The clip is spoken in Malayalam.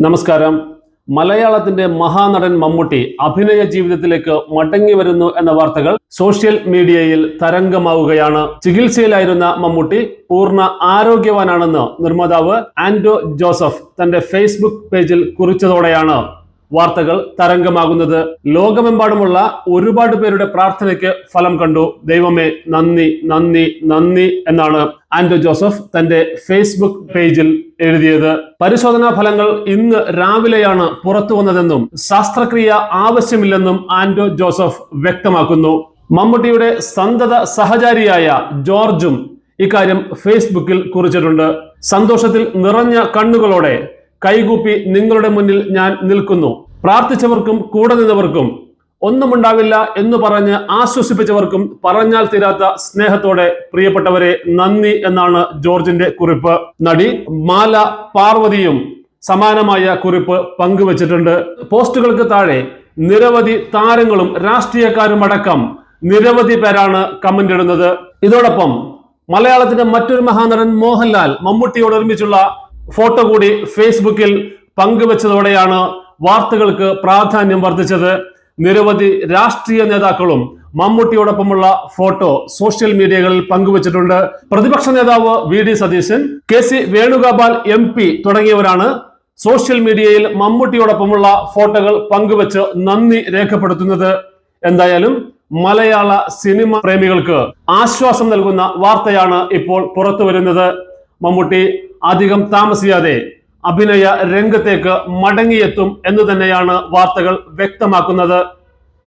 നമസ്കാരം. മലയാളത്തിന്റെ മഹാനടൻ മമ്മൂട്ടി അഭിനയ ജീവിതത്തിലേക്ക് മടങ്ങി വരുന്നു എന്ന വാർത്തകൾ സോഷ്യൽ മീഡിയയിൽ തരംഗമാവുകയാണ്. ചികിത്സയിലായിരുന്ന മമ്മൂട്ടി പൂർണ ആരോഗ്യവാനാണെന്ന് നിർമ്മാതാവ് ആൻഡോ ജോസഫ് തന്റെ ഫേസ്ബുക്ക് പേജിൽ കുറിച്ചതോടെയാണ്. വാർത്തകൾ തരംഗമാകുന്നത്. ലോകമെമ്പാടുമുള്ള ഒരുപാട് പേരുടെ പ്രാർത്ഥനയ്ക്ക് ഫലം കണ്ടു. ദൈവമേ നന്ദി നന്ദി നന്ദി എന്നാണ് ആൻഡോ ജോസഫ് തന്റെ ഫേസ്ബുക്ക് പേജിൽ എഴുതിയത്. പരിശോധനാ ഫലങ്ങൾ ഇന്ന് രാവിലെയാണ് പുറത്തു വന്നതെന്നും ശാസ്ത്രക്രിയ ആവശ്യമില്ലെന്നും ആൻഡോ ജോസഫ് വ്യക്തമാക്കുന്നു. മമ്മൂട്ടിയുടെ സന്തത സഹചാരിയായ ജോർജും ഇക്കാര്യം ഫേസ്ബുക്കിൽ കുറിച്ചിട്ടുണ്ട്. സന്തോഷത്തിൽ നിറഞ്ഞ കണ്ണുകളോടെ കൈകൂപ്പി നിങ്ങളുടെ മുന്നിൽ ഞാൻ നിൽക്കുന്നു. പ്രാർത്ഥിച്ചവർക്കും കൂടെ നിന്നവർക്കും ഒന്നുമുണ്ടാവില്ല എന്ന് പറഞ്ഞ് ആശ്വസിപ്പിച്ചവർക്കും പറഞ്ഞാൽ തീരാത്ത സ്നേഹത്തോടെ പ്രിയപ്പെട്ടവരെ നന്ദി എന്നാണ് ജോർജിന്റെ കുറിപ്പ്. നടി മാല പാർവതിയും സമാനമായ കുറിപ്പ് പങ്കുവച്ചിട്ടുണ്ട്. പോസ്റ്റുകൾക്ക് താഴെ നിരവധി താരങ്ങളും രാഷ്ട്രീയക്കാരും അടക്കം നിരവധി പേരാണ് കമന്റ് ഇടുന്നത്. ഇതോടൊപ്പം മലയാളത്തിന്റെ മറ്റൊരു മഹാനടൻ മോഹൻലാൽ മമ്മൂട്ടിയോട് ഒരുമിച്ചുള്ള ഫോട്ടോ കൂടി ഫേസ്ബുക്കിൽ പങ്കുവച്ചതോടെയാണ് വാർത്തകൾക്ക് പ്രാധാന്യം വർദ്ധിച്ചത്. നിരവധി രാഷ്ട്രീയ നേതാക്കളും മമ്മൂട്ടിയോടൊപ്പമുള്ള ഫോട്ടോ സോഷ്യൽ മീഡിയകളിൽ പങ്കുവച്ചിട്ടുണ്ട്. പ്രതിപക്ഷ നേതാവ് V D Satheesan K C Venugopal M P തുടങ്ങിയവരാണ് സോഷ്യൽ മീഡിയയിൽ മമ്മൂട്ടിയോടൊപ്പമുള്ള ഫോട്ടോകൾ പങ്കുവച്ച് നന്ദി രേഖപ്പെടുത്തുന്നത്. എന്തായാലും മലയാള സിനിമ പ്രേമികൾക്ക് ആശ്വാസം നൽകുന്ന വാർത്തയാണ് ഇപ്പോൾ പുറത്തു വരുന്നത് മമ്മൂട്ടി അധികം താമസിയാതെ അഭിനയ രംഗത്തേക്ക് മടങ്ങിയെത്തും എന്ന് തന്നെയാണ് വാർത്തകൾ വ്യക്തമാക്കുന്നത്.